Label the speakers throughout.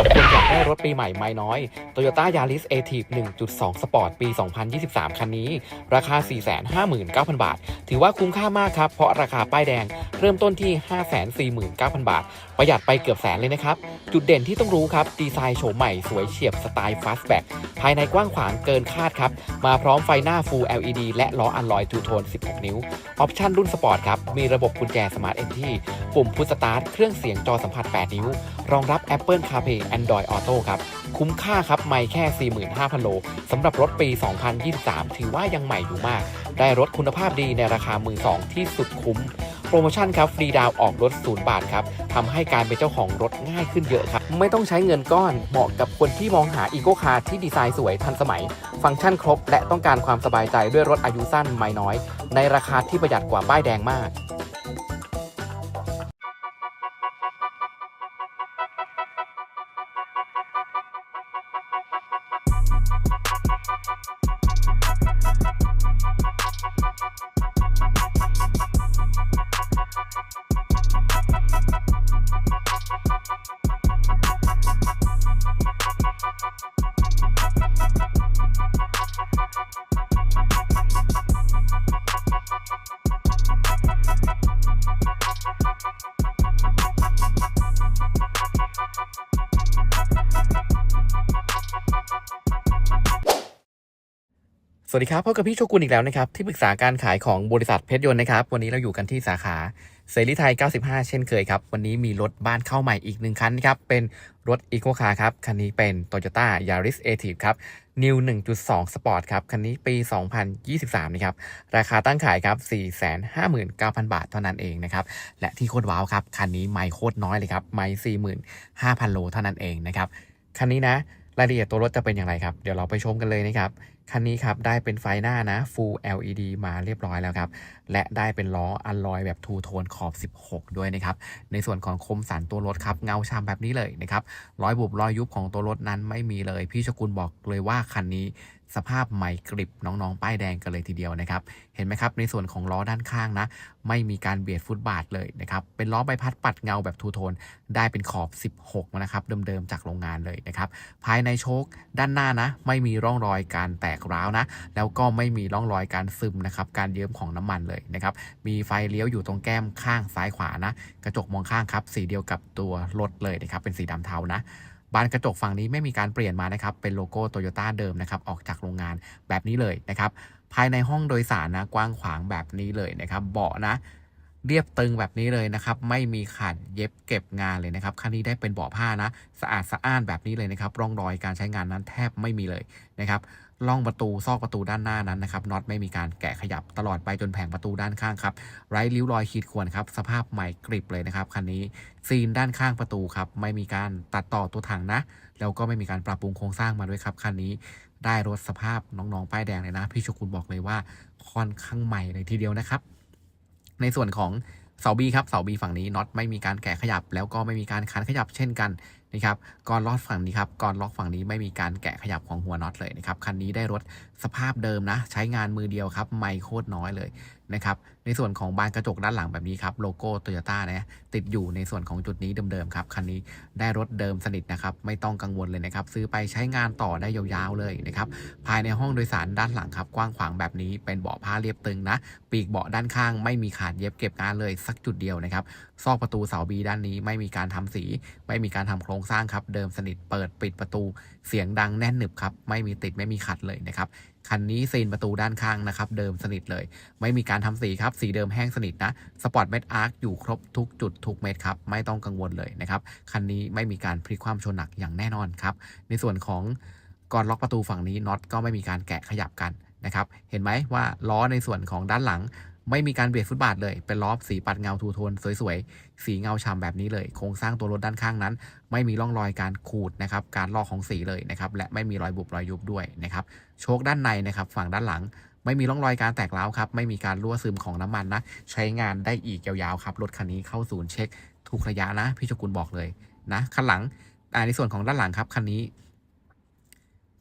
Speaker 1: รับคนอยากได้รถปีใหม่ไม่น้อย Toyota Yaris a t i v 1.2 Sport ปี 2023 คันนี้ ราคา 459,000 บาท ถือว่าคุ้มค่ามากครับ เพราะราคาป้ายแดงเริ่มต้นที่ 549,000 บาท ประหยัดไปเกือบแสนเลยนะครับ จุดเด่นที่ต้องรู้ครับ ดีไซน์โฉมใหม่สวยเฉียบสไตล์ Fastback ภายในกว้างขวางเกินคาดครับ มาพร้อมไฟหน้า Full LED และล้ออัลลอยทูโทน 16 นิ้ว ออปชั่นรุ่นสปอร์ตครับ มีระบบกุญแจสมาร์ทเอนที่ปุ่มพุชสตาร์ทเครื่องเสียงจอสัมผัส 8 นิ้ว รองรับ Apple CarPlay Android Auto ครับ คุ้มค่าครับไม่แค่ 45,000 โลสำหรับรถปี 2023 ถือว่ายังใหม่อยู่มาก ได้รถคุณภาพดีในราคามือสองที่สุดคุ้ม โปรโมชั่นครับฟรีดาวออกรถ0บาทครับทำให้การเป็นเจ้าของรถง่ายขึ้นเยอะครับ ไม่ต้องใช้เงินก้อนเหมาะกับคนที่มองหาอีโคคาร์ที่ดีไซน์สวยทันสมัย ฟังก์ชันครบ และต้องการความสบายใจด้วยรถอายุสั้นไม่น้อย ในราคาที่ประหยัดกว่าป้ายแดงมาก สวัสดีครับพบกับพี่โชกุนอีกแล้วนะครับ ที่ปรึกษาการขายของบริษัทเพชรยนต์นะครับ วันนี้เราอยู่กันที่สาขาเสรีไทย 95 เช่นเคยครับ วันนี้มีรถบ้านเข้าใหม่อีกหนึ่งคันครับ เป็นรถอีโคคาร์ครับ คันนี้เป็น Toyota Yaris a t i v ครับ New 1.2 Sport ครับ คันนี้ปี 2023 นะครับ ราคาตั้งขายครับ 459,000 บาทเท่านั้นเองนะครับ และที่โคตรว้าวครับ คันนี้ไม่โคตรน้อยเลยครับ ไม่45,000 โลเท่านั้นเองนะครับ คันนี้นะรายละเอียดตัวรถจะเป็นอย่างไรครับ เดี๋ยวเราไปชมกันเลยนะครับคันนี้ครับได้เป็นไฟหน้านะ Full LED มาเรียบร้อยแล้วครับ และได้เป็นล้ออัลลอยแบบทูโทนขอบ 16 ด้วยนะครับ ในส่วนของคมสันตัวรถครับ เงาชามแบบนี้เลยนะครับ รอยบุบรอยยุบของตัวรถนั้นไม่มีเลย พี่ชกุลบอกเลยว่าคันนี้สภาพใหม่กริบน้องๆ ป้ายแดงกันเลยทีเดียวนะครับ เห็นไหมครับ ในส่วนของล้อด้านข้างนะ ไม่มีการเบียดฟุตบาทเลยนะครับ เป็นล้อใบพัดปัดเงาแบบทูโทน ได้เป็นขอบ 16 นะครับ เดิมๆ จากโรงงานเลยนะครับ ภายในโชคด้านหน้านะ ไม่มีร่องรอยการแตกกร้าวนะ แล้วก็ไม่มีร่องรอยการซึมนะครับ การเยิ้มของน้ำมันเลยนะครับ มีไฟเลี้ยวอยู่ตรงแก้มข้างซ้ายขวานะ กระจกมองข้างครับ สีเดียวกับตัวรถเลยนะครับ เป็นสีดำเทานะบานกระจกฝั่งนี้ไม่มีการเปลี่ยนมานะครับ เป็นโลโก้โตโยต้าเดิมนะครับ ออกจากโรงงานแบบนี้เลยนะครับ ภายในห้องโดยสารนะ กว้างขวางแบบนี้เลยนะครับ เบาะนะ เรียบตึงแบบนี้เลยนะครับ ไม่มีขัดเย็บเก็บงานเลยนะครับคันนี้ได้เป็นเบาะผ้านะ สะอาดสะอ้านแบบนี้เลยนะครับร่องรอยการใช้งานนั้นแทบไม่มีเลยนะครับล่องประตูซอกประตูด้านหน้านั้นนะครับน็อตไม่มีการแกะขยับตลอดไปจนแผงประตูด้านข้างครับไร้ริ้วรอยขีดข่วนครับสภาพใหม่กริบเลยนะครับคันนี้ซีนด้านข้างประตูครับไม่มีการตัดต่อตัวถังนะ แล้วก็ไม่มีการปรับปรุงโครงสร้างมาด้วยครับคันนี้ได้รถสภาพน้องๆป้ายแดงเลยนะ พี่ชกุลบอกเลยว่าค่อนข้างใหม่เลยทีเดียวนะครับ ในส่วนของเสาบีครับเสาบีฝั่งนี้น็อตไม่มีการแกะขยับ แล้วก็ไม่มีการคันขยับเช่นกันนะครับก่อนล็อกฝั่งนี้ครับก่อนล็อกฝั่งนี้ไม่มีการแกะขยับของหัวน็อตเลยนะครับคันนี้ได้รถสภาพเดิมนะ ใช้งานมือเดียวครับ ไม่โคตรน้อยเลย นะครับ ในส่วนของบานกระจกด้านหลังแบบนี้ครับโลโก้โตโยต้านะติดอยู่ในส่วนของจุดนี้เดิมๆครับคันนี้ได้รถเดิมสนิทนะครับไม่ต้องกังวลเลยนะครับซื้อไปใช้งานต่อได้ยาวๆเลยนะครับภายในห้องโดยสารด้านหลังครับกว้างขวางแบบนี้เป็นเบาะผ้าเรียบตึงนะ ปีกเบาะด้านข้างไม่มีขาดเย็บเก็บงานเลยสักจุดเดียวนะครับซอกประตูเสาบีด้านนี้ไม่มีการทำสี ไม่มีการทำโครงสร้างครับเดิมสนิทเปิดปิดประตูเสียงดังแน่นหนึบครับไม่มีติดไม่มีขัดเลยนะครับ คันนี้ซีนประตูด้านข้างนะครับ เดิมสนิทเลย ไม่มีการทำสีครับ สีเดิมแห้งสนิทนะสปอร์ตเม็ดอาร์คอยู่ครบทุกจุดทุกเม็ดครับ ไม่ต้องกังวลเลยนะครับ คันนี้ไม่มีการพลิกความชนหนักอย่างแน่นอนครับ ในส่วนของก่อนล็อกประตูฝั่งนี้น็อตก็ไม่มีการแกะขยับกันนะครับ เห็นไหมว่าล้อในส่วนของด้านหลัง ไม่มีการเบียดฟุตบาทเลย เป็นล้อสีปัดเงาทูโทนสวยๆ สีเงาฉ่ำแบบนี้เลย โครงสร้างตัวรถด้านข้างนั้น ไม่มีร่องรอยการขูดนะครับ การลอกของสีเลยนะครับ และไม่มีรอยบุบรอยยุบด้วยนะครับ โชคด้านในนะครับ ฝั่งด้านหลัง ไม่มีร่องรอยการแตกร้าวครับ ไม่มีการรั่วซึมของน้ำมันนะ ใช้งานได้อีกยาวๆครับ รถคันนี้เข้าศูนย์เช็คทุกระยะนะ พี่ชกุลบอกเลยนะ คันหลังในส่วนของด้านหลังครับ คันนี้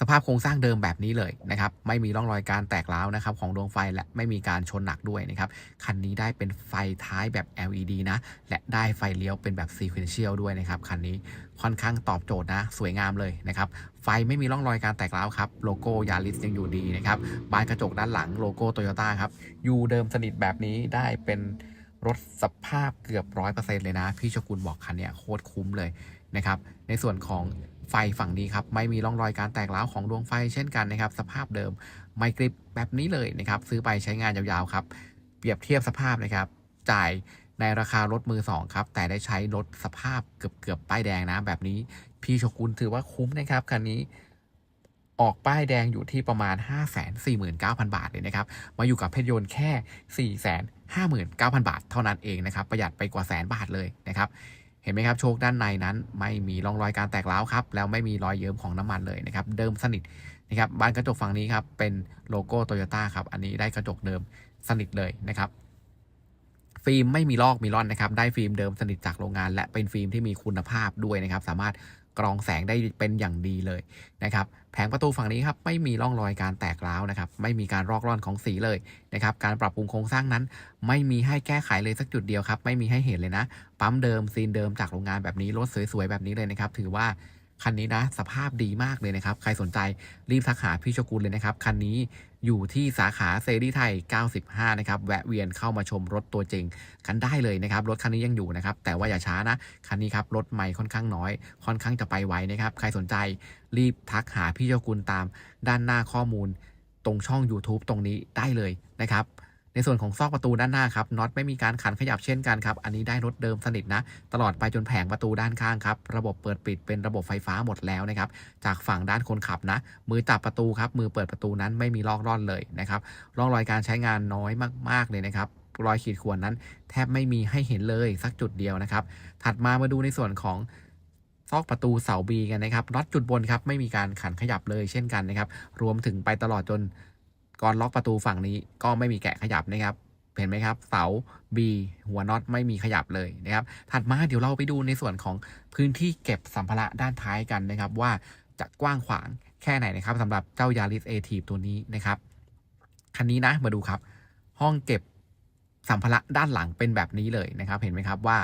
Speaker 1: สภาพโครงสร้างเดิมแบบนี้เลยนะครับ ไม่มีร่องรอยการแตกร้าวนะครับของดวงไฟและไม่มีการชนหนักด้วยนะครับ คันนี้ได้เป็นไฟท้ายแบบ LED นะ และได้ไฟเลี้ยวเป็นแบบ Sequential ด้วยนะครับ คันนี้ค่อนข้างตอบโจทย์นะ สวยงามเลยนะครับ ไฟไม่มีร่องรอยการแตกร้าวครับ โลโก้ยาริสยังอยู่ดีนะครับ บานกระจกด้านหลังโลโก้โตโยต้าครับ อยู่เดิมสนิทแบบนี้ได้เป็นรถสภาพเกือบร้อยเปอร์เซ็นต์เลยนะ พี่ชกุลบอกคันนี้โคตรคุ้มเลยนะครับ ในส่วนของ ไฟฝั่งนี้ครับไม่มีร่องรอยการแตกร้าวของดวงไฟเช่นกันนะครับ สภาพเดิมไม่กริบแบบนี้เลยนะครับ ซื้อไปใช้งานยาวๆครับ เปรียบเทียบสภาพนะครับ จ่ายในราคารถมือสองครับ แต่ได้ใช้รถสภาพเกือบเกือบๆป้ายแดงนะ แบบนี้ พี่โชกุนถือว่าคุ้มนะครับคันนี้ออกป้ายแดงอยู่ที่ประมาณ 5 4 9 0 0 0 บาทเลยนะครับ มาอยู่กับเพชรยนต์แค่ 4 5 9 0 0 0 บาทเท่านั้นเองนะครับ ประหยัดไปกว่าแสนบาทเลยนะครับ เห็นไหมครับโชคด้านในนั้นไม่มีร่องรอยการแตกร้าวครับแล้วไม่มีรอยเยิ้มของน้ำมันเลยนะครับเดิมสนิทนะครับบานกระจกฝั่งนี้ครับเป็นโลโก้โตโยต้าครับอันนี้ได้กระจกเดิมสนิทเลยนะครับฟิล์มไม่มีลอกมีร่อนนะครับได้ฟิล์มเดิมสนิทจากโรงงาน และเป็นฟิล์มที่มีคุณภาพด้วยนะครับสามารถ กรองแสงได้เป็นอย่างดีเลยนะครับแผงประตูฝั่งนี้ครับไม่มีร่องรอยการแตกร้าวนะครับไม่มีการรอกร่อนของสีเลยนะครับการปรับปรุงโครงสร้างนั้น ไม่มีให้แก้ไขเลยสักจุดเดียวครับไม่มีให้เห็นเลยนะ ปั๊มเดิมซีนเดิมจากโรงงานแบบนี้รถสวยๆแบบนี้เลยนะครับถือว่า คันนี้นะสภาพดีมากเลยนะครับ ใครสนใจรีบทักหาพี่โชกุลเลยนะครับ คันนี้อยู่ที่สาขาเซรีไทย 95 นะครับ แวะเวียนเข้ามาชมรถตัวจริงกันได้เลยนะครับ รถคันนี้ยังอยู่นะครับ แต่ว่าอย่าช้านะ คันนี้ครับรถใหม่ค่อนข้างน้อย ค่อนข้างจะไปไวนะครับ ใครสนใจรีบทักหาพี่โชกุลตามด้านหน้าข้อมูล ตรงช่อง YouTube ตรงนี้ได้เลยนะครับ ในส่วนของซอกประตูด้านหน้าครับน็อตไม่มีการขันขยับเช่นกันครับ อันนี้ได้รถเดิมสนิทนะ ตลอดไปจนแผงประตูด้านข้างครับ ระบบเปิดปิดเป็นระบบไฟฟ้าหมดแล้วนะครับ จากฝั่งด้านคนขับนะ มือจับประตูครับ มือเปิดประตูนั้นไม่มีลอกร่อนเลยนะครับ ร่องรอยการใช้งานน้อยมาก ๆ เลยนะครับรอยขีดข่วนนั้น แทบไม่มีให้เห็นเลยสักจุดเดียวนะครับ ถัดมามาดูในส่วนของซอกประตูเสาบีกันนะครับน็อตจุดบนครับไม่มีการขันขยับเลยเช่นกันนะครับ รวมถึงไปตลอดจน ก่อนล็อกประตูฝั่งนี้ก็ไม่มีแกะขยับนะครับเห็นไหมครับ เสา B หัวน็อตไม่มีขยับเลยนะครับ ถัดมาเดี๋ยวเราไปดูในส่วนของพื้นที่เก็บสัมภาระด้านท้ายกันนะครับ ว่าจะกว้างขวางแค่ไหนนะครับสำหรับเจ้ายาริสเอทีตัวนี้นะครับ คันนี้นะมาดูครับ ห้องเก็บสัมภาระด้านหลังเป็นแบบนี้เลยนะครับ เห็นไหมครับว่า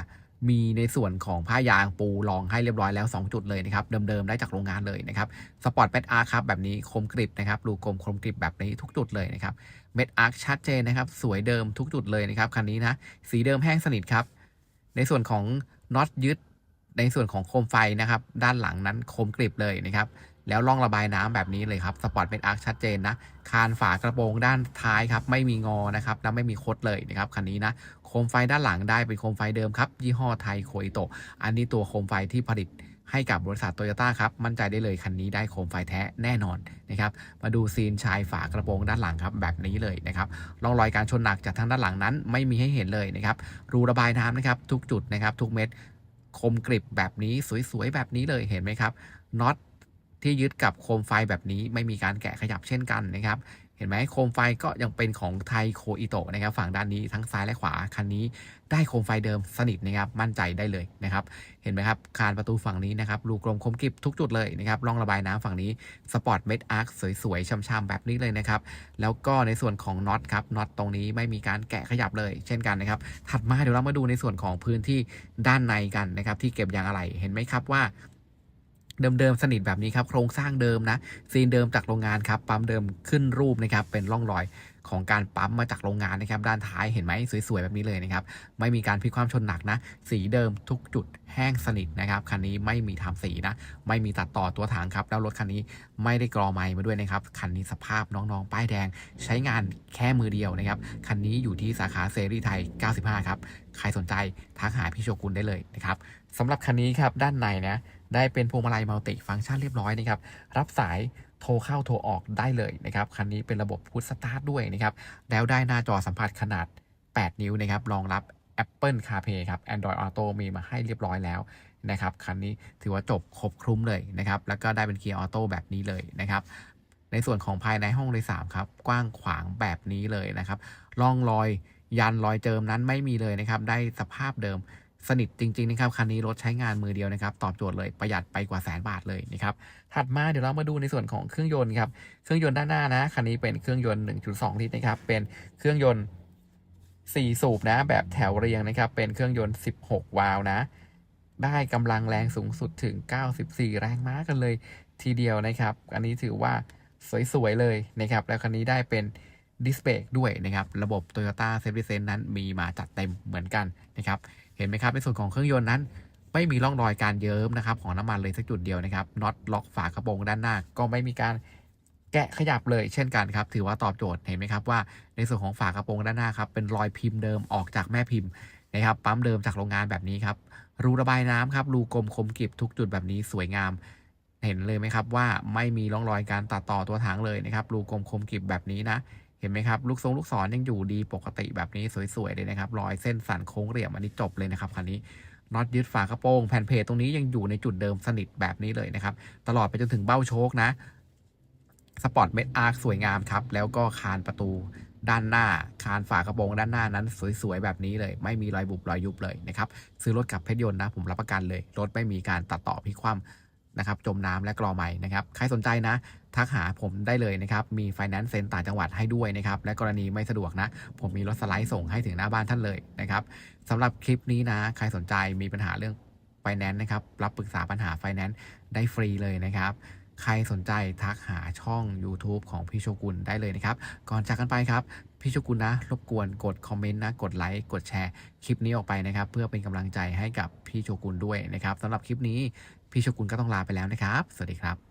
Speaker 1: มีในส่วนของผ้ายางปูรองให้เรียบร้อยแล้ว 2 จุดเลยนะครับ เดิมๆ ได้จากโรงงานเลยนะครับสปอร์ตเม็ดอาร์ครับแบบนี้คมกริบนะครับรูกลมคมกริบแบบนี้ทุกจุดเลยนะครับเม็ดอาร์ชัดเจนนะครับ สวยเดิมทุกจุดเลยนะครับคันนี้นะสีเดิมแห้งสนิทครับ ในส่วนของน็อตยึดในส่วนของโคมไฟนะครับ ด้านหลังนั้นคมกริบเลยนะครับ แล้วร่องระบายน้ำแบบนี้เลยครับสปอร์ตเป็นอาร์คชัดเจนนะคานฝากระโปรงด้านท้ายครับไม่มีงอนะครับแล้วไม่มีคดเลยนะครับคันนี้นะโคมไฟด้านหลังได้เป็นโคมไฟเดิมครับยี่ห้อไทยโคอิโตะอันนี้ตัวโคมไฟที่ผลิตให้กับบริษัทโตโยต้าครับมั่นใจได้เลยคันนี้ได้โคมไฟแท้แน่นอนนะครับมาดูซีนชายฝากระโปรงด้านหลังครับแบบนี้เลยนะครับร่องรอยการชนหนักจากทางด้านหลังนั้น ไม่มีให้เห็นเลยนะครับรูระบายน้ำนะครับทุกจุดนะครับทุกเม็ดคมกริบแบบนี้สวยๆแบบนี้เลยเห็นไหมครับน็อต ที่ยึดกับโคมไฟแบบนี้ไม่มีการแกะขยับเช่นกันนะครับ เห็นไหมโคมไฟก็ยังเป็นของไทยโคอิโตะนะครับ ฝั่งด้านนี้ทั้งซ้ายและขวาคันนี้ได้โคมไฟเดิมสนิทนะครับ มั่นใจได้เลยนะครับ เห็นไหมครับคานประตูฝั่งนี้นะครับรูกลมคมกริบทุกจุดเลยนะครับร่องระบายน้ำฝั่งนี้สปอร์ตเมดอาร์คสวยๆช่ำๆแบบนี้เลยนะครับ แล้วก็ในส่วนของน็อตครับน็อตตรงนี้ไม่มีการแกะขยับเลยเช่นกันนะครับ ถัดมาเดี๋ยวเรามาดูในส่วนของพื้นที่ด้านในกันนะครับ ที่เก็บยางอะไหล่เห็นไหมครับว่า เดิมๆสนิทแบบนี้ครับโครงสร้างเดิมนะซีนเดิมจากโรงงานครับปั๊มเดิมขึ้นรูปนะครับเป็นร่องรอยของการปั๊มมาจากโรงงานนะครับ ด้านท้ายเห็นไหมสวยๆแบบนี้เลยนะครับ ไม่มีการพลิกความชนหนักนะ สีเดิมทุกจุดแห้งสนิทนะครับคันนี้ไม่มีทำสีนะ ไม่มีตัดต่อตัวถังครับ แล้วรถคันนี้ไม่ได้กรอไม้มาด้วยนะครับคันนี้สภาพน้องๆ ป้ายแดง ใช้งานแค่มือเดียวนะครับคันนี้อยู่ที่สาขาเซรีไทย 95 ครับ ใครสนใจทักหาพี่โชกุลได้เลยนะครับสำหรับคันนี้ครับด้านในนะได้เป็นพวงมาลัยมัลติฟังก์ชันเรียบร้อยนะครับรับสายโทรเข้าโทรออกได้เลยนะครับคันนี้เป็นระบบพุทสตาร์ทด้วยนะครับแล้วได้หน้าจอสัมผัสขนาด 8 นิ้วนะครับรองรับ Apple CarPlay ครับ Android Auto มีมาให้เรียบร้อยแล้วนะครับคันนี้ถือว่าจบครบคลุมเลยนะครับแล้วก็ได้เป็นเกียร์ออโต้แบบนี้เลยนะครับในส่วนของภายในห้องโดยสารครับกว้างขวางแบบนี้เลยนะครับร่องรอย ยันรอยเจิมนั้นไม่มีเลยนะครับ ได้สภาพเดิมสนิทจริงๆนะครับคันนี้รถใช้งานมือเดียวนะครับ ตอบโจทย์เลยประหยัดไปกว่าแสนบาทเลยนะครับ ถัดมาเดี๋ยวเรามาดูในส่วนของเครื่องยนต์ครับ เครื่องยนต์ด้านหน้านะคันนี้เป็นเครื่องยนต์ 1.2 ลิตรนะครับ เป็นเครื่องยนต์ 4 สูบนะ แบบแถวเรียงนะครับ เป็นเครื่องยนต์ 16 วาล์วนะ ได้กำลังแรงสูงสุดถึง 94 แรงม้ากันเลยทีเดียวนะครับ อันนี้ถือว่าสวยๆเลยนะครับ แล้วคันนี้ได้เป็น ดิสเบรกด้วยนะครับ ระบบ Toyota Safety Sense นั้นมีมาจัดเต็มเหมือนกันนะครับ เห็นไหมครับ ในส่วนของเครื่องยนต์นั้น ไม่มีร่องรอยการเยิ้มนะครับของน้ำมันเลยสักจุดเดียวนะครับน็อตล็อกฝากระโปรงด้านหน้า ก็ไม่มีการแกะขยับเลยเช่นกันครับ ถือว่าตอบโจทย์เห็นไหมครับว่า ในส่วนของฝากระโปรงด้านหน้าครับเป็นรอยพิมพ์เดิมออกจากแม่พิมพ์นะครับปั๊มเดิมจากโรงงานแบบนี้ครับรูระบายน้ำครับรูกลมคมกริบทุกจุดแบบนี้สวยงาม เห็นเลยไหมครับว่าไม่มีร่องรอยการตัดต่อตัวถังเลยนะครับรูกลมคมกริบแบบนี้นะ เห็นไหมครับ ลูกทรงลูกศรยังอยู่ดีปกติแบบนี้สวยๆเลยนะครับ รอยเส้นสันโค้งเหลี่ยมอันนี้จบเลยนะครับคันนี้น็อตยึดฝากระโปรงแผ่นเพจตรงนี้ยังอยู่ในจุดเดิมสนิทแบบนี้เลยนะครับ ตลอดไปจนถึงเบ้าโชคนะสปอร์ตเม็ดอาร์คสวยงามครับ แล้วก็คานประตูด้านหน้า คานฝากระโปรงด้านหน้านั้น สวยๆ แบบนี้เลย ไม่มีรอยบุบรอยยุบเลยนะครับ ซื้อรถกับเพชรยนต์นะ ผมรับประกันเลย รถไม่มีการตัดต่อพิคว่ำ นะครับจมน้ำและกรอใหม่นะครับใครสนใจนะ ทักหาผมได้เลยนะครับ มีไฟแนนซ์เซ็นต่างจังหวัดให้ด้วยนะครับ และกรณีไม่สะดวกนะ ผมมีรถสไลด์ส่งให้ถึงหน้าบ้านท่านเลยนะครับสำหรับคลิปนี้นะ ใครสนใจมีปัญหาเรื่องไฟแนนซ์นะครับ รับปรึกษาปัญหาไฟแนนซ์ได้ฟรีเลยนะครับ ใครสนใจทักหาช่อง YouTube ของพี่โชกุนได้เลยนะครับ ก่อนจากกันไปครับ พี่โชกุนนะ รบกวนกดคอมเมนต์นะ กดไลค์กดแชร์คลิปนี้ออกไปนะครับ เพื่อเป็นกำลังใจให้กับพี่โชกุนด้วยนะครับสำหรับคลิปนี้พี่โชกุนก็ต้องลาไปแล้วนะครับ สวัสดีครับ